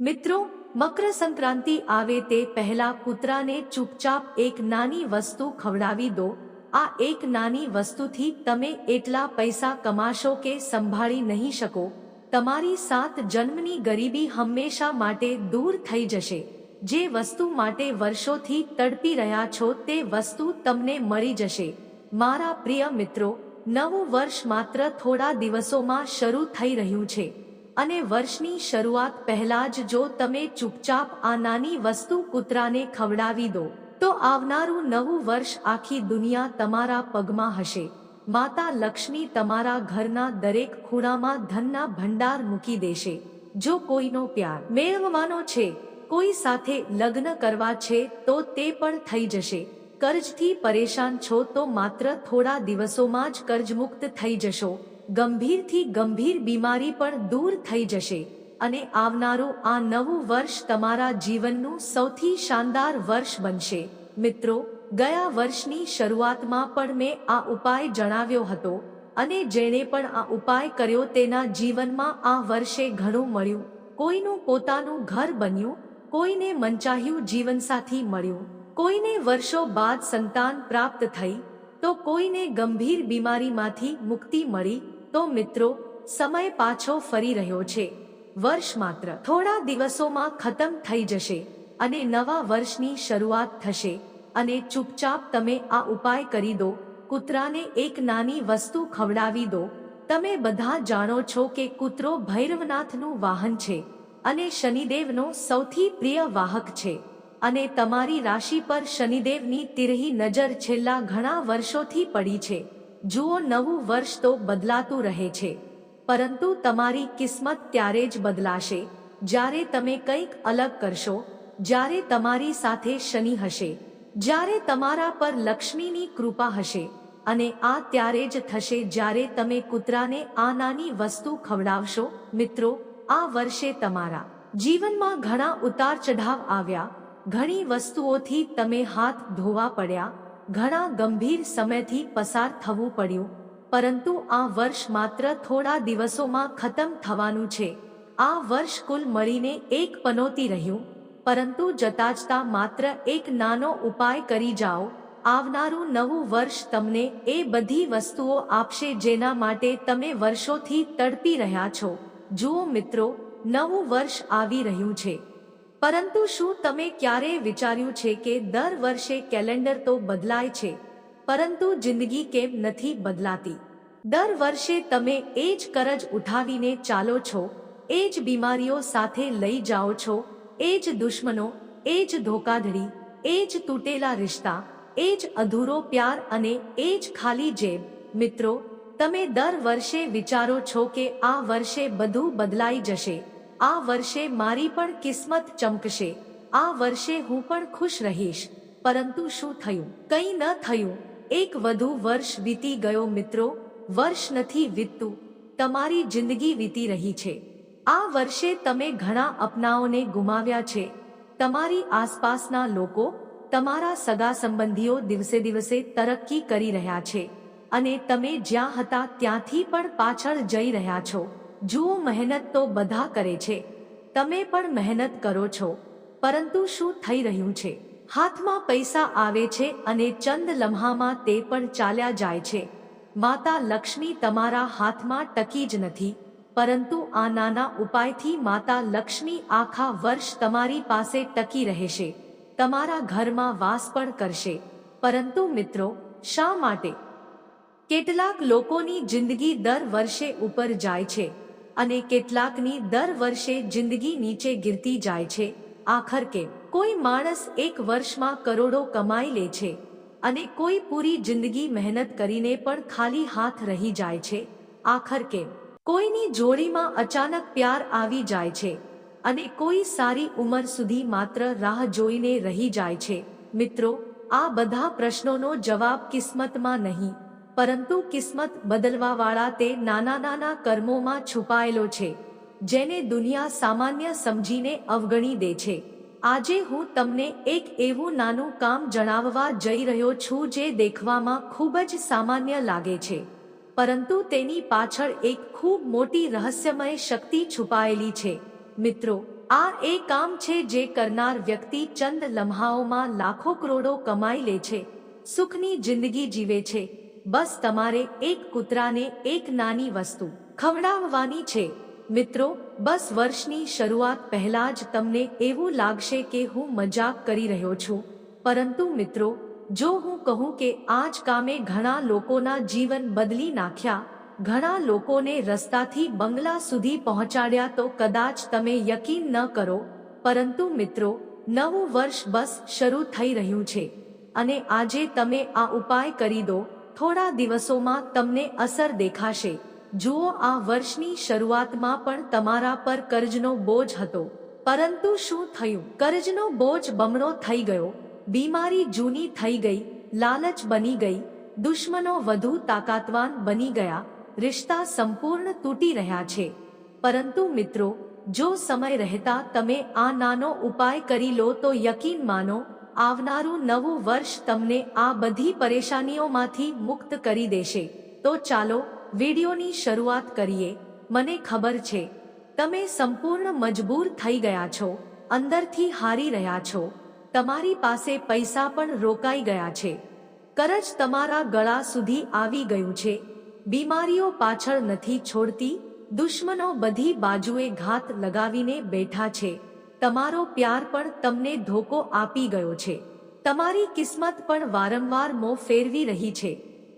મિત્રો મકર સંક્રાંતિ આવે તે પહેલા કૂતરાને ચૂપચાપ એક નાની વસ્તુ ખવડાવી દો. આ એક નાની વસ્તુથી તમે એટલા પૈસા કમાશો કે સંભાળી નહીં શકો. તમારી સાત જન્મની ગરીબી હંમેશા માટે દૂર થઈ જશે. જે વસ્તુ માટે વર્ષોથી તડપી રહ્યા છો તે વસ્તુ તમને મળી જશે. મારા પ્રિય મિત્રો, નવું વર્ષ માત્ર થોડા દિવસોમાં શરૂ થઈ રહ્યું છે. અને વર્ષની શરૂઆત પહેલા જ જો તમે ચૂપચાપ આ નાની વસ્તુ કૂતરાને ખવડાવી દો, તો આવનારું નવું વર્ષ આખી દુનિયા તમારા પગમાં હશે. માતા લક્ષ્મી તમારા ઘરના દરેક ખૂણામાં ધનના ભંડાર મૂકી દેશે. જો કોઈનો પ્યાર મેળવવાનો છે, કોઈ સાથે લગ્ન કરવા છે, તો તે પણ થઈ જશે. કર્જથી પરેશાન છો તો માત્ર થોડા દિવસોમાં જ કર્જમુક્ત થઈ જશો. ગંભીરથી ગંભીર બીમારી પણ દૂર થઈ જશે અને આવનારું આ નવું વર્ષ તમારા જીવનનું સૌથી શાનદાર વર્ષ બનશે. મિત્રો, ગયા વર્ષની શરૂઆતમાં પણ મેં આ ઉપાય જણાવ્યો હતો અને જેણે પણ આ ઉપાય કર્યો તેના જીવનમાં આ વર્ષે ઘણું મળ્યું. કોઈનું પોતાનું ઘર બન્યું, કોઈને મનચાહ્યું જીવનસાથી મળ્યું. કોઈને વર્ષો બાદ સંતાન પ્રાપ્ત થઈ, તો કોઈને ગંભીર બીમારીમાંથી મુક્તિ મળી તો મિત્રો, સમય પાછો ફરી રહ્યો છે. વર્ષ માત્ર. થોડા દિવસોમાં ખતમ થઈ જશે અને નવા વર્ષની શરૂઆત થશે. અને ચૂપચાપ તમે આ ઉપાય કરી દો. કૂતરાને એક નાની વસ્તુ ખવડાવી દો. તમે બધા જાણો છો કે કૂતરો ભૈરવનાથનું વાહન છે અને શનિદેવનો સૌથી પ્રિય વાહક છે. અને તમારી રાશિ પર શનિદેવની તિરહી નજર છેલ્લા ઘણા વર્ષોથી પડી છે. જુઓ, નવું વર્ષ તો બદલાતું રહે છે. પરંતુ તમારી કિસ્મત ત્યારે જ બદલાશે. જ્યારે તમે કંઈક અલગ કરશો, જ્યારે તમારી સાથે શનિ હશે, જ્યારે તમારા પર લક્ષ્મીની કૃપા હશે, અને આ ત્યારે જ થશે જ્યારે તમે કૂતરાને આ નાની વસ્તુ ખવડાવશો. મિત્રો, આ વર્ષે તમારા જીવનમાં ઘણા ઉતાર ચઢાવ આવ્યા. ઘણી વસ્તુઓથી તમે હાથ ધોવા પડ્યા. ઘણા ગંભીર સમયથી પસાર થવું પડ્યું, પરંતુ આ વર્ષ માત્ર થોડા દિવસોમાં ખતમ થવાનું છે. આ વર્ષ કુલ મળીને એક પનોતી રહ્યું, પરંતુ જતા જતા માત્ર એક નાનો ઉપાય કરી જાઓ. આવનારું નવું વર્ષ તમને એ બધી વસ્તુઓ આપશે જેના માટે તમે વર્ષોથી તડપી રહ્યા છો. જુઓ મિત્રો, નવું વર્ષ આવી રહ્યું છે. પરંતુ શું તમે ક્યારેય વિચાર્યું છે કે દર વર્ષે કેલેન્ડર તો બદલાય છે, પરંતુ જિંદગી કેમ નથી બદલાતી? દર વર્ષે તમે એ જ કરજ ઉઠાવીને ચાલો છો, એ જ બીમારીઓ સાથે લઈ જાઓ છો, એ જ દુશ્મનો, એ જ ધોકાધડી, એ જ તૂટેલા રિશ્તા, એ જ અધૂરો પ્યાર અને એ જ ખાલી જેબ. મિત્રો, તમે દર વર્ષે વિચારો છો કે આ વર્ષે બધું બદલાઈ જશે. આ વર્ષે મારી પણ કિસ્મત ચમકશે. આ વર્ષે હું પણ ખુશ રહીશ. પરંતુ શું થયું? કંઈ ન થયું. એક વધુ વર્ષ વીતી ગયો મિત્રો. વર્ષ નથી વીતતું. તમારી જિંદગી વીતી રહી છે. આ વર્ષે તમે ઘણા અપનાઓને ગુમાવ્યા છે. તમારી આસપાસના લોકો તમારા સગા સંબંધીઓ દિવસે દિવસે તરક્કી કરી રહ્યા છે. અને તમે જ્યાં હતા ત્યાંથી પણ પાછળ જઈ રહ્યા છો. જુઓ, મહેનત તો બધા કરે છે. તમે પણ મહેનત કરો છો. પરંતુ શું થઈ રહ્યું છે? હાથમાં પૈસા આવે છે અને ચંદ લમ્હામાં તે પણ ચાલ્યા જાય છે. માતા લક્ષ્મી તમારા હાથમાં ટકી જ નથી. પરંતુ આ નાના ઉપાયથી માતા લક્ષ્મી આખા વર્ષ તમારી પાસે ટકી રહેશે. તમારા ઘરમાં વાસ પણ કરશે. પરંતુ મિત્રો, શા માટે? કેટલાક લોકોની જિંદગી દર વર્ષે ઉપર જાય છે. અને કેટલાકની દર વર્ષે જિંદગી નીચે ગીરતી જાય છે. આખર કે કોઈ માણસ એક વર્ષમાં કરોડો કમાઈ લે છે અને કોઈ પૂરી જિંદગી મહેનત કરીને પણ ખાલી હાથ રહી જાય છે. આખર કે કોઈની જોડીમાં અચાનક પ્યાર આવી જાય છે અને કોઈ સારી ઉંમર સુધી માત્ર રાહ જોઈને રહી જાય છે. મિત્રો, આ બધા પ્રશ્નોનો જવાબ કિસ્મતમાં નહીં. પરંતુ કિસ્મત બદલવાવાળા તે નાના નાના કર્મોમાં છુપાયેલો છે, જેને દુનિયા સામાન્ય સમજીને અવગણી દે છે. આજે હું તમને એક એવું નાનું કામ જણાવવા જઈ રહ્યો છું જે દેખવામાં ખૂબ જ સામાન્ય લાગે છે, પરંતુ તેની પાછળ એક ખૂબ મોટી રહસ્યમય શક્તિ છુપાયેલી છે. મિત્રો, આ એ કામ છે જે કરનાર વ્યક્તિ ચંદ લમ્હાઓમાં લાખો કરોડો કમાઈ લે છે, સુખની જિંદગી જીવે છે બસ તમારે એક કૂતરાને એક નાની વસ્તુ ખવડાવવાની છે. મિત્રો, બસ વર્ષની શરૂઆત પહેલા જ તમને એવું લાગશે કે હું મજાક કરી રહ્યો છું. પરંતુ મિત્રો, જો હું કહું કે આજ કામે ઘણા લોકોના જીવન બદલી નાખ્યા, ઘણા લોકોને રસ્તાથી બંગલા સુધી પહોંચાડ્યા તો કદાચ તમે યકીન ન કરો. પરંતુ મિત્રો, નવું વર્ષ બસ શરૂ થઈ રહ્યું છે. અને આજે તમે આ ઉપાય કરી દો. થોડા દિવસોમાં તમને અસર દેખાશે. જુઓ, આ વર્ષની શરૂઆતમાં પણ તમારા પર કર્જનો બોજ હતો. પરંતુ શું થયું? કર્જનો બોજ બમણો થઈ ગયો. બીમારી જૂની થઈ ગઈ, લાલચ બની ગઈ, દુશ્મનો વધુ તાકાતવાન બની ગયા, રિશ્તા સંપૂર્ણ તૂટી રહ્યા છે. પરંતુ મિત્રો, જો સમય રહેતા તમે આ નાનો ઉપાય કરી લો તો યકીન માનો આવનારું નવું વર્ષ તમને આ બધી પરેશાનીઓમાંથી મુક્ત કરી દેશે. તો ચાલો, વિડીયોની શરૂઆત કરીએ. મને ખબર છે. તમે સંપૂર્ણ મજબૂર થઈ ગયા છો. અંદરથી હારી રહ્યા છો. તમારી પાસે પૈસા પણ રોકાઈ ગયા છે. કરજ તમારા ગળા સુધી આવી ગયું છે. બીમારીઓ પાછળ નથી છોડતી. દુશ્મનો બધી બાજુએ ઘાત લગાવીને બેઠા છે. તમારો પ્યાર પણ તમને ધોકો આપી ગયો છે. તમારી કિસ્મત પણ વારંવાર મો ફેરવી રહી છે.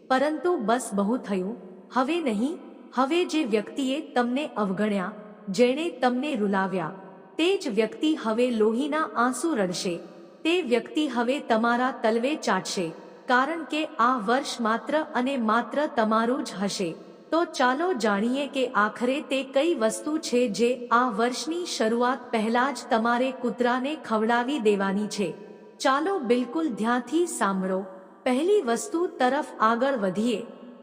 પરંતુ બસ બહુ થયું. હવે નહીં, હવે જે વ્યક્તિએ તમને અવગણ્યા, જેણે તમને રૂલાવ્યા, તે જ વ્યક્તિ હવે લોહીના આંસુ રડશે. તે વ્યક્તિ હવે તમારા તલવે ચાટશે, કારણ કે આ વર્ષ માત્ર અને માત્ર તમારું જ હશે. તો ચાલો જાણીએ કે આખરે તે કઈ વસ્તુ છે જે આ વર્ષની શરૂઆત પહેલા જ તમારે કૂતરાને ખવડાવી દેવાની છે. ચાલો બિલકુલ ધ્યાનથી સાંભળો. પહેલી વસ્તુ તરફ આગળ વધીએ.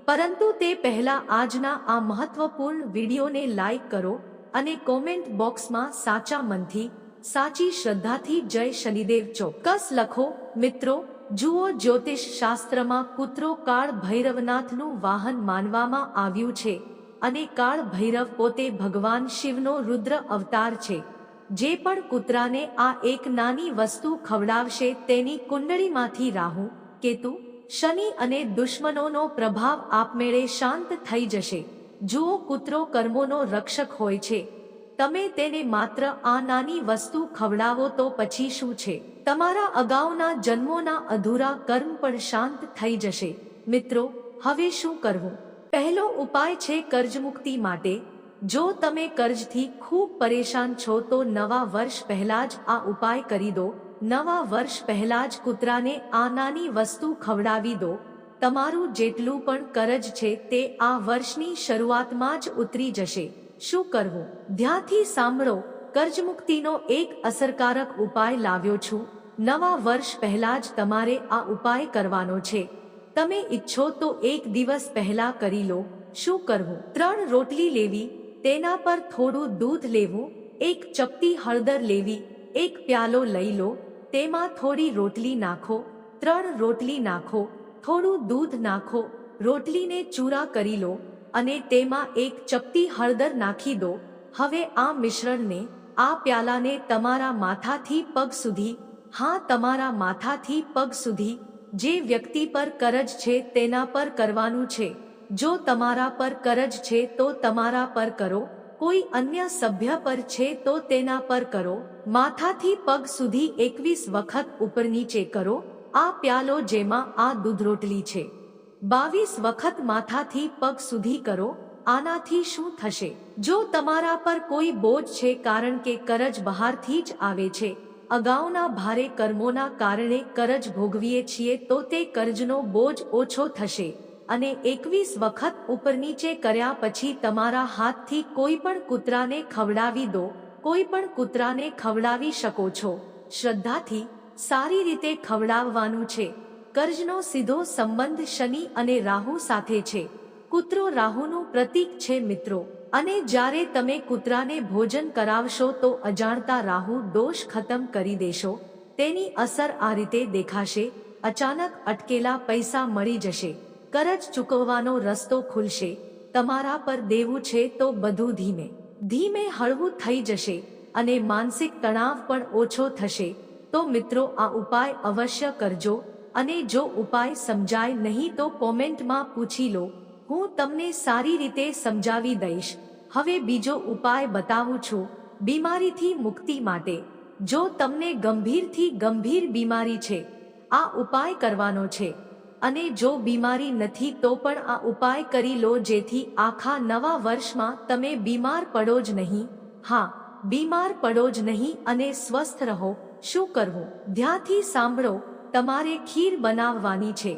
પરંતુ તે પહેલા આજના આ મહત્વપૂર્ણ વિડીયોને લાઈક કરો અને કોમેન્ટ બોક્સમાં સાચા મનથી, સાચી શ્રદ્ધાથી જય શનિદેવ ચોક્કસ લખો. મિત્રો જુઓ, જ્યોતિષ શાસ્ત્રમાં કૂતરો કાળ ભૈરવનાથનું વાહન માનવામાં આવ્યું છે અને કાળ ભૈરવ પોતે ભગવાન શિવનો રુદ્ર અવતાર છે. જે પણ કૂતરાને આ એક નાની વસ્તુ ખવડાવશે તેની કુંડળીમાંથી રાહુ, કેતુ, શનિ અને દુશ્મનોનો પ્રભાવ આપમેળે શાંત થઈ જશે. જુઓ, કૂતરો કર્મોનો રક્ષક હોય છે. તમે તેને માત્ર આ નાની વસ્તુ ખવડાવો તો પછી શું છે? તમારા અગાઉના જન્મોના અધૂરા કર્મ પણ શાંત થઈ જશે. મિત્રો, હવે શું કરવું? પહેલો ઉપાય છે કર્જમુક્તિ માટે. જો તમે કર્જથી ખૂબ પરેશાન છો તો નવા વર્ષ પહેલા જ આ ઉપાય કરી દો. નવા વર્ષ પહેલા જ કૂતરાને આ નાની વસ્તુ ખવડાવી દો. તમારું જેટલું પણ કરજ છે તે આ વર્ષની શરૂઆતમાં જ ઉતરી જશે. શું કરવું? ધ્યાથી સાંભળો. કર્જમુક્તિનો એક અસરકારક ઉપાય લાવ્યો છું. નવા વર્ષ પહેલા જ તમારે આ ઉપાય કરવાનો છે. તમે ઈચ્છો તો એક દિવસ પહેલા કરી લો. શું કરવું? ત્રણ રોટલી લેવી, તેના પર થોડું દૂધ લેવું, એક ચપટી હળદર લેવી, એક પ્યાલો લઈ લો, તેમાં થોડી રોટલી નાખો, ત્રણ રોટલી નાખો, થોડું દૂધ નાખો, રોટલીને ચૂરા કરી લો અને તેમાં એક ચપટી હળદર નાખી દો. હવે આ મિશ્રણને આ પ્યાલાને તમારા માથાથી પગ સુધી, હા, તમારા માથાથી પગ સુધી, જે વ્યક્તિ પર કરજ છે તેના પર કરવાનું છે. જો તમારા પર કરજ છે તો તમારા પર કરો. કોઈ અન્ય સભ્ય પર છે તો તેના પર કરો. માથાથી પગ સુધી એકવીસ વખત ઉપર નીચે કરો. આ પ્યાલો જેમાં આ દૂધ રોટલી છે. બાવીસ વખત માથાથી પગ સુધી કરો, આનાથી શું થશે? જો તમારા પર કોઈ બોજ છે કારણ કે કરજ બહારથી જ આવે છે, અગાઉના ભારે કર્મોના કારણે કરજ ભોગવીએ છીએ તો તે કરજનો બોજ ઓછો થશે. અને એકવીસ વખત ઉપર નીચે કર્યા પછી તમારા હાથથી કોઈ પણ કૂતરાને ખવડાવી દો, કોઈ પણ કૂતરાને ખવડાવી શકો છો. શ્રદ્ધાથી સારી રીતે ખવડાવવાનું છે. કર્જનો સીધો સંબંધ શનિ અને રાહુ સાથે છે. કૂતરો રાહુનું પ્રતીક છે મિત્રો. અને જ્યારે તમે કૂતરાને ભોજન કરાવશો તો અજાણતા રાહુ દોષ ખતમ કરી દેશો. તેની અસર આ રીતે દેખાશે. અચાનક અટકેલા પૈસા મળી જશે. કરજ ચૂકવવાનો રસ્તો ખુલશે. તમારા પર દેવું છે તો બધું ધીમે. ધીમે હળવું થઈ જશે. અને માનસિક તણાવ પણ ઓછો થશે. તો મિત્રો આ ઉપાય અવશ્ય કરજો. અને જો ઉપાય સમજાય નહીં તો કોમેન્ટમાં પૂછી લો. હું તમને સારી રીતે સમજાવી દઈશ. હવે બીજો ઉપાય બતાવું છું. બીમારીથી મુક્તિ માટે. જો તમને ગંભીરથી ગંભીર બીમારી છે, આ ઉપાય કરવાનો છે. અને જો બીમારી નથી તો પણ આ ઉપાય કરી લો જેથી આખા નવા વર્ષમાં તમે બીમાર પડો જ નહીં. હા, બીમાર પડો જ નહીં અને સ્વસ્થ રહો. શું કરવું? ધ્યાનથી સાંભળો. તમારે ખીર બનાવવાની છે.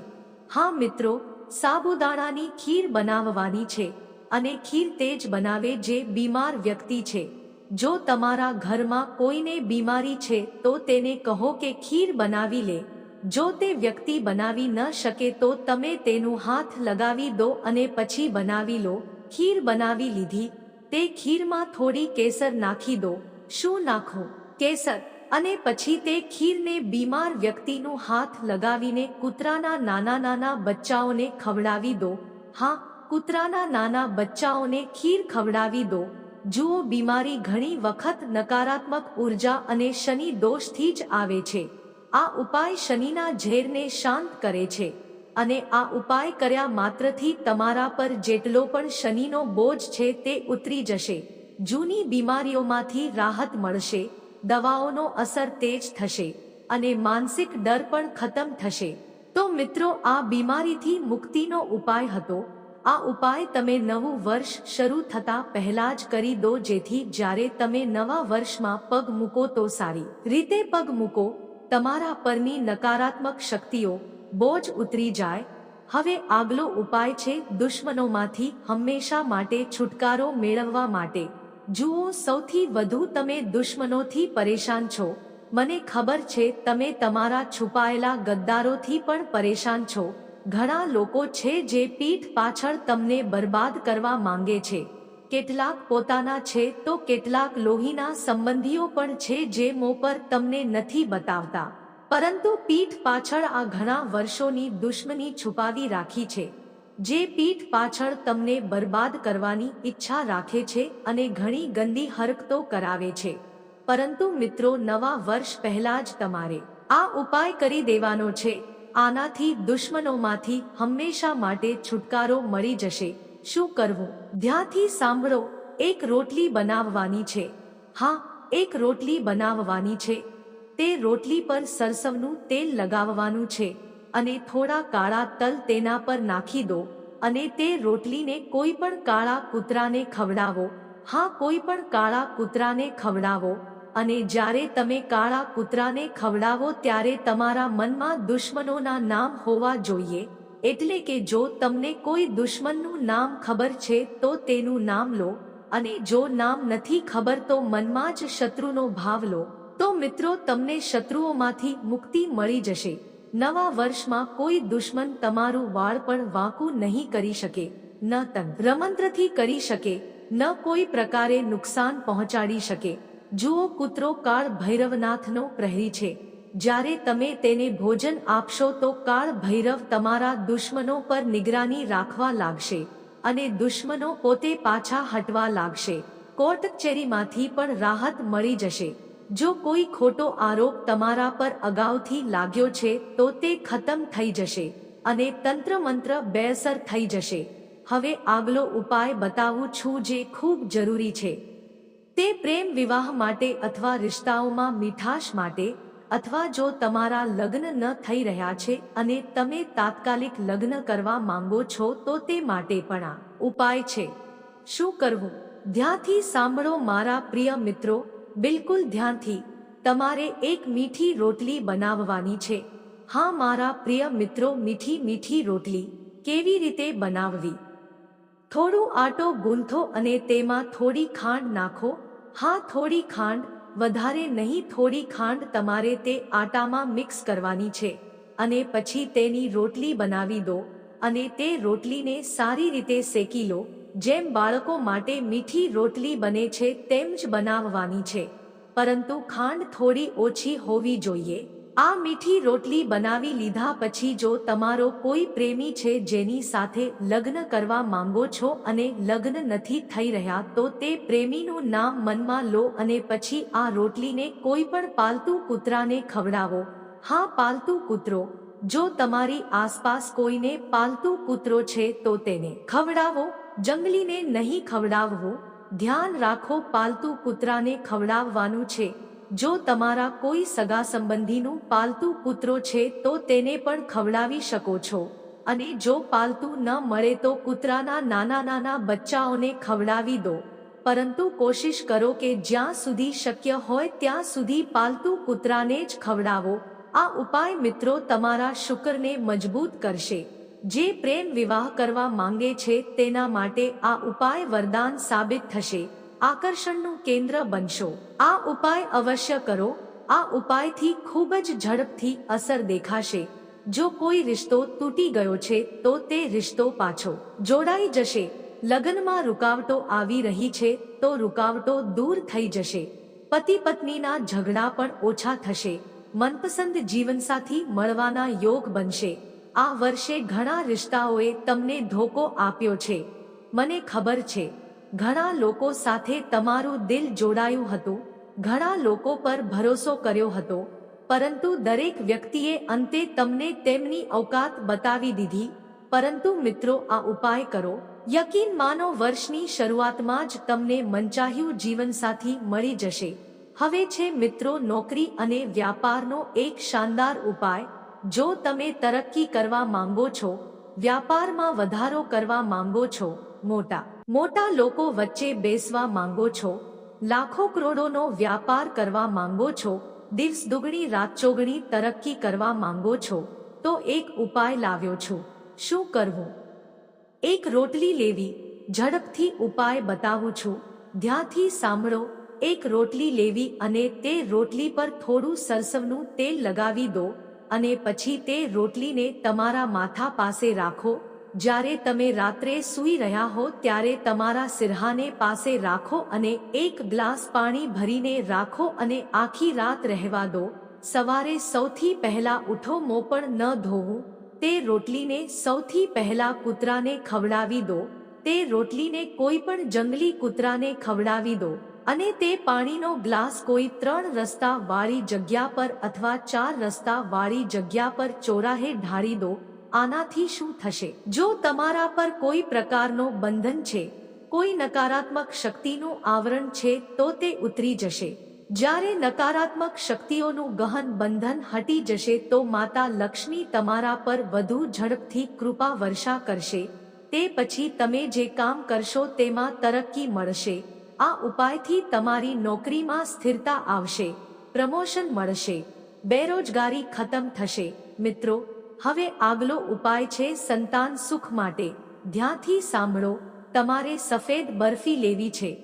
હા મિત્રો, સાબુદાણાની ખીર બનાવવાની છે અને ખીર તે જ બનાવે જે બીમાર વ્યક્તિ છે. જો તમારા ઘરમાં કોઈને બીમારી છે તો તેને કહો કે ખીર બનાવી લે. જો તે વ્યક્તિ બનાવી ન શકે તો તમે તેનું હાથ લગાવી દો અને પછી બનાવી લો. ખીર બનાવી લીધી. તે ખીરમાં થોડી કેસર નાખી દો. શું નાખો? કેસર. અને પછી તે ખીરને બીમાર વ્યક્તિનું હાથ લગાવીને કૂતરાના નાના નાના બચ્ચાઓને ખવડાવી દો. હા, કૂતરાના નાના બચ્ચાઓને ખીર ખવડાવી દો. જુઓ, બીમારી ઘણી વખત નકારાત્મક ઊર્જા અને શનિ દોષથી જ આવે છે. આ ઉપાય શનિના ઝેરને શાંત કરે છે અને આ ઉપાય કર્યા માત્રથી તમારા પર જેટલો પણ શનિનો બોજ છે તે ઉતરી જશે. જૂની બીમારીઓમાંથી રાહત મળશે. દવાઓનો અસર તેજ થશે અને માનસિક ડર પણ ખતમ થશે. તો મિત્રો, આ બીમારીથી મુક્તિનો ઉપાય હતો. આ ઉપાય તમે નવું વર્ષ શરૂ થતા પહેલા જ કરી દો, જેથી જ્યારે તમે નવા વર્ષમાં પગ મૂકો તો સારી રીતે પગ મૂકો. તમારા પરની નકારાત્મક શક્તિઓ બોજ ઉતરી જાય. હવે આગલો ઉપાય છે દુશ્મનોમાંથી હંમેશા માટે છુટકારો મેળવવા માટે. જુઓ સૌથી વધુ તમે દુશ્મનોથી પરેશાન છો, મને ખબર છે તમે તમારા છુપાયેલા ગદ્દારોથી પણ પરેશાન છો. ઘણા લોકો છે જે પીઠ પાછળ તમને બરબાદ કરવા માંગે છે. કેટલાક પોતાના છે તો કેટલાક લોહીના સંબંધીઓ પણ છે જે મો પર તમને નથી બતાવતા. પરંતુ પીઠ પાછળ આ ઘણા વર્ષોની દુશ્મની છુપાવી રાખી છે. જે પીઠ પાછળ તમને બરબાદ કરવાની ઈચ્છા રાખે છે અને ઘણી ગંદી હરકતો કરાવે છે. પરંતુ મિત્રો, નવા વર્ષ પહેલા જ તમારે આ ઉપાય કરી દેવાનો છે. આનાથી દુશ્મનોમાંથી હંમેશા માટે છુટકારો મળી જશે. શું કરવું? ધ્યાથી સાંભળો. એક રોટલી બનાવવાની છે. હા, એક રોટલી બનાવવાની છે. તે રોટલી પર સરસવનું તેલ લગાવવાનું છે. અને થોડા કાળા તલ તેના પર નાખી દો અને તે રોટલીને કોઈ પણ કાળા કૂતરાને ખવડાવો. હા, કોઈ પણ કાળા કૂતરાને ખવડાવો. અને જ્યારે તમે કાળા કૂતરાને ખવડાવો ત્યારે તમારા મનમાં દુશ્મનોના નામ હોવા જોઈએ. એટલે કે જો તમને કોઈ દુશ્મનનું નામ ખબર છે તો તેનું નામ લો. અને જો નામ નથી ખબર તો મનમાં જ શત્રુનો ભાવ લો. તો મિત્રો, તમને શત્રુઓમાંથી મુક્તિ મળી જશે. નવા વર્ષમાં કોઈ દુશ્મન તમારું વાળ પણ વાંકું નહીં કરી શકે, ન તંગ રમંત્રથી કરી શકે, ન કોઈ પ્રકારે નુકસાન પહોંચાડી શકે. જુઓ કૂતરો કાળ ભૈરવનાથનો પ્રહરી છે. જ્યારે તમે તેને ભોજન આપશો તો કાળ ભૈરવ તમારા દુશ્મનો પર નિગરાની રાખવા લાગશે અને દુશ્મનો પોતે પાછા હટવા લાગશે. કોર્ટ કચેરીમાંથી પણ રાહત મળી જશે. જો કોઈ ખોટો આરોપ તમારા પર અગાઉથી લાગ્યો છે, તો તે ખતમ થઈ જશે અને તંત્ર મંત્ર બેઅસર થઈ જશે. હવે આગલો ઉપાય બતાવું છું જે ખૂબ જરૂરી છે. તે પ્રેમ વિવાહ માટે અથવા રિશ્તાઓમાં મીઠાશ માટે અથવા જો તમારા લગ્ન ન થઈ રહ્યા છે અને તમે તાત્કાલિક લગ્ન કરવા માંગો છો, તો તે માટે પણ આ ઉપાય છે. શું કરવું? ધ્યાથી સાંભળો મારા પ્રિય મિત્રો બિલકુલ ધ્યાનથી તમારે એક મીઠી રોટલી બનાવવાની છે. હા, મારા પ્રિય મિત્રો, મીઠી મીઠી રોટલી કેવી રીતે બનાવવી? થોડું આટો ગૂંથો અને તેમાં થોડી ખાંડ નાખો. હા, થોડી ખાંડ, વધારે નહીં, થોડી ખાંડ તમારે તે આટામાં મિક્સ કરવાની છે અને પછી તેની રોટલી બનાવી દો અને તે રોટલીને સારી રીતે શેકી લો. જેમ બાળકો માટે મીઠી રોટલી બને છે, તેમ જ બનાવવાની છે. પરંતુ ખાંડ થોડી ઓછી હોવી જોઈએ. આ મીઠી રોટલી બનાવી લીધા પછી જો તમારો કોઈ પ્રેમી છે જેની સાથે લગ્ન કરવા માંગો છો અને લગ્ન નથી થઈ રહ્યા, તો તે પ્રેમીનું નામ મનમાં લો અને પછી આ રોટલીને કોઈ પણ પાલતુ કૂતરાને ખવડાવો. હા, પાલતુ કૂતરો, જો તમારી આસપાસ કોઈને પાલતુ કૂતરો છે, તો તેને ખવડાવો. જંગલીને નહીં ખવડાવવું, ધ્યાન રાખો પાલતુ કૂતરાને ખવડાવવાનું છે. જો તમારા કોઈ સગા સંબંધીનું પાલતુ કૂતરો છે તો તેને પણ ખવડાવી શકો છો. અને જો પાલતુ ન મળે તો કૂતરાના નાના નાના બચ્ચાઓને ખવડાવી દો. પરંતુ કોશિશ કરો કે જ્યાં સુધી શક્ય હોય ત્યાં સુધી પાલતુ કૂતરાને જ ખવડાવો. આ ઉપાય મિત્રો તમારા શુક્રને મજબૂત કરશે. જે પ્રેમ વિવાહ કરવા માંગે છે તેના માટે આ ઉપાય વરદાન સાબિત થશે. આકર્ષણનું કેન્દ્ર બનશો. આ ઉપાય અવશ્ય કરો. આ ઉપાયથી ખૂબ જ ઝડપથી અસર દેખાશે. જો કોઈ રિશ્તો તૂટી ગયો છે તો તે રિશ્તો પાછો જોડાઈ જશે. લગ્નમાં રૂકાવટો આવી રહી છે તો રૂકાવટો દૂર થઈ જશે. પતિ પત્નીના ઝઘડા પણ ઓછા થશે. મનપસંદ જીવનસાથી મળવાના યોગ બનશે. આ વર્ષે ઘણા રિશ્તાઓએ તમને ધોકો આપ્યો છે. મને ખબર છે. ઘણા લોકો સાથે તમારું દિલ જોડાયું હતું. ઘણા લોકો પર ભરોસો કર્યો હતો. પરંતુ દરેક વ્યક્તિએ અંતે તમને તેમની અવકાત બતાવી દીધી. પરંતુ મિત્રો, આ ઉપાય કરો. યકીન માનો વર્ષની શરૂઆતમાં જ તમને મંચાહ્યું જીવનસાથી મળી જશે. હવે છે મિત્રો, નોકરી અને વ્યાપારનો એક શાનદાર ઉપાય. જો તમે તરક્કી કરવા માંગો છો, વ્યાપારમાં વધારો કરવા માંગો છો, મોટા મોટા લોકો વચ્ચે બેસવા માંગો છો, લાખો કરોડોનો વ્યાપાર કરવા માંગો છો, દિવસ દુગણી, રાત ચોગણી તરક્કી કરવા માંગો છો, તો એક ઉપાય લાવ્યો છું. શું કરવું? એક રોટલી લેવી, ઝડપથી ઉપાય બતાવું છું. ધ્યાથી સાંભળો, એક રોટલી લેવી અને તે રોટલી પર થોડું સરસવનું તેલ લગાવી દો. અને પછી તે રોટલીને તમારા માથા પાસે રાખો. જ્યારે તમે રાત્રે સૂઈ રહ્યા હો ત્યારે તમારા સિરહાને પાસે રાખો અને એક ગ્લાસ પાણી ભરીને રાખો અને આખી રાત રહેવા દો. સવારે સૌથી પહેલા ઉઠો, મો પણ ન ધોવું. તે રોટલીને સૌથી પહેલા કૂતરાને ખવડાવી દો. તે રોટલીને કોઈ પણ જંગલી કૂતરાને ખવડાવી દો. અને તે પાણીનો ગ્લાસ કોઈ ત્રણ રસ્તા વાળી જગ્યા પર અથવા ચાર રસ્તા વાળી જગ્યા પર ચોરાહે ઢાળી દો, આનાથી શું થશે? જો તમારા પર કોઈ પ્રકારનો બંધન છે, કોઈ નકારાત્મક શક્તિનું આવરણ છે, તો તે ઉતરી જશે. જ્યારે નકારાત્મક શક્તિઓનું ગહન બંધન હટી જશે, તો માતા લક્ષ્મી તમારા પર વધુ ઝડપથી કૃપા વર્ષા કરશે. તે પછી તમે જે કામ કરશો તેમાં તરક્કી મળશે. આ ઉપાયથી તમારી નોકરીમાં સ્થિરતા આવશે, પ્રમોશન મળશે, બેરોજગારી ખતમ થશે. મિત્રો, હવે આગલો ઉપાય છે સંતાન સુખ માટે. ધ્યાનથી સાંભળો, તમારે સફેદ બરફી લેવી છે.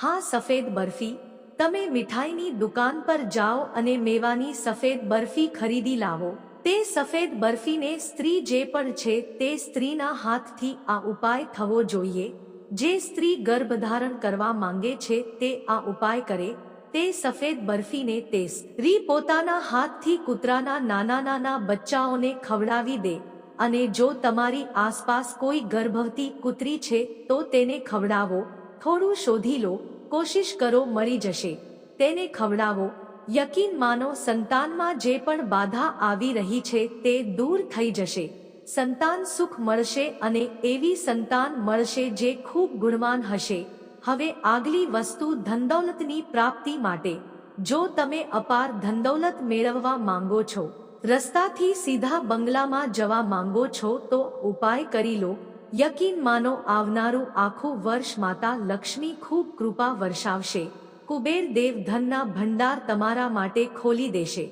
હા, સફેદ બરફી. તમે મીઠાઈની દુકાન પર જાઓ અને મેવાની સફેદ બરફી ખરીદી લાવો. તે સફેદ બરફીને સ્ત્રી જે પણ છે તે સ્ત્રીના હાથથી આ ઉપાય થવો જોઈએ. જે સ્ત્રી ગર્ભધારણ કરવા માંગે છે તે આ ઉપાય કરે, તે સફેદ બરફીને તે સ્ત્રી પોતાના હાથથી કૂતરાના નાના નાના બચ્ચાઓને ખવડાવી દે અને જો તમારી આસપાસ કોઈ ગર્ભવતી કૂતરી છે તો તેને ખવડાવો, થોડું શોધી લો, કોશિશ કરો મળી જશે, તેને ખવડાવો. યકીન માનો સંતાનમાં જે પણ બાધા આવી રહી છે તે દૂર થઈ જશે. સંતાન સુખ મળશે અને એવી સંતાન મળશે જે ખૂબ ગુણવાન હશે. હવે આગલી વસ્તુ ધનદૌલતની પ્રાપ્તિ માટે. જો તમે અપાર ધનદૌલત મેળવવા માંગો છો, રસ્તાથી સીધા બંગલામાં જવા માંગો છો, તો ઉપાય કરી લો. યકીન માનો આવનારું આખું વર્ષ માતા લક્ષ્મી ખૂબ કૃપા વર્ષાવશે કુબેર દેવ ધનના ભંડાર તમારા માટે ખોલી દેશે.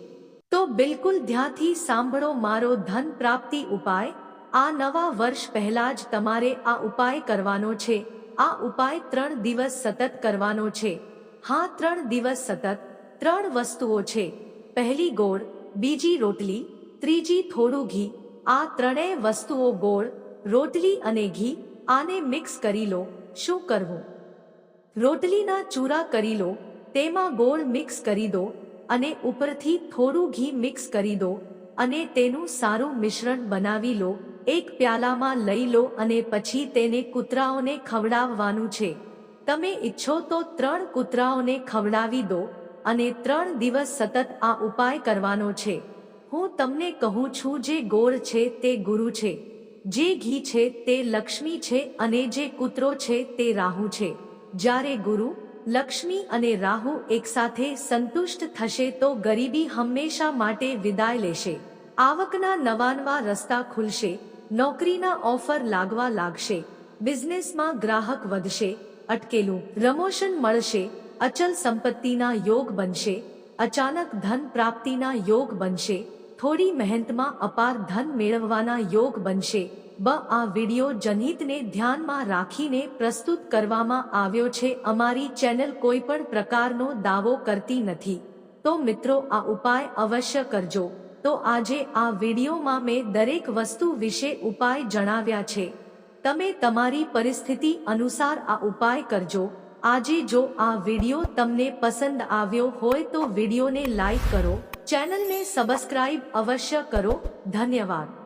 બિલકુલ ધ્યાનથી સાંભળો મારો ધન પ્રાપ્તિ ઉપાય. આ નવા વર્ષ પહેલા જ તમારે આ ઉપાય કરવાનો છે. આ ઉપાય ત્રણ દિવસ સતત કરવાનો છે. હા, ત્રણ દિવસ સતત. ત્રણ વસ્તુઓ છે. પહેલી ગોળ, બીજી રોટલી, ત્રીજી થોડું ઘી. આ ત્રણેય વસ્તુઓ ગોળ, રોટલી અને ઘી. આને મિક્સ કરી લો. શું કરવું? રોટલીના ચૂરા કરી લો. તેમાં ગોળ મિક્સ કરી દો. અને ઉપરથી થોડું ઘી મિક્સ કરી દો અને તેનું સારું મિશ્રણ બનાવી લો. એક પ્યાલામાં લઈ લો અને પછી તેને કૂતરાઓને ખવડાવવાનું છે. તમે ઈચ્છો તો ત્રણ કૂતરાઓને ખવડાવી દો અને ત્રણ દિવસ સતત આ ઉપાય કરવાનો છે. હું તમને કહું છું જે ગોળ છે તે ગુરુ છે. જે ઘી છે તે લક્ષ્મી છે અને જે કૂતરો છે તે રાહુ છે. જ્યારે ગુરુ લક્ષ્મી અને રાહુ એકસાથે સંતુષ્ટ થશે તો ગરીબી હંમેશા માટે વિદાય લેશે. આવકના નવા નવા રસ્તા ખુલશે, નોકરીના ઓફર લાગવા લાગશે, બિઝનેસમાં ગ્રાહક વધશે, અટકેલું પ્રમોશન મળશે, અચલ સંપત્તિના યોગ બનશે, અચાનક ધન પ્રાપ્તિના યોગ બનશે, થોડી મહેનતમાં અપાર ધન મેળવવાના યોગ બનશે. બ, આ વિડિયો જનહિતને ધ્યાનમાં રાખીને પ્રસ્તુત કરવામાં આવ્યો છે. અમારી ચેનલ કોઈ પણ પ્રકારનો દાવો કરતી નથી. તો મિત્રો, આ ઉપાય અવશ્ય કરજો. તો આજે આ વિડીયોમાં મેં દરેક વસ્તુ વિશે ઉપાય જણાવ્યા છે. તમે તમારી પરિસ્થિતિ અનુસાર આ ઉપાય કરજો. આજે જો આ વીડિયો તમને પસંદ આવ્યો હોય તો વિડીયોને લાઈક કરો. ચેનલને સબસ્ક્રાઇબ અવશ્ય કરો. ધન્યવાદ.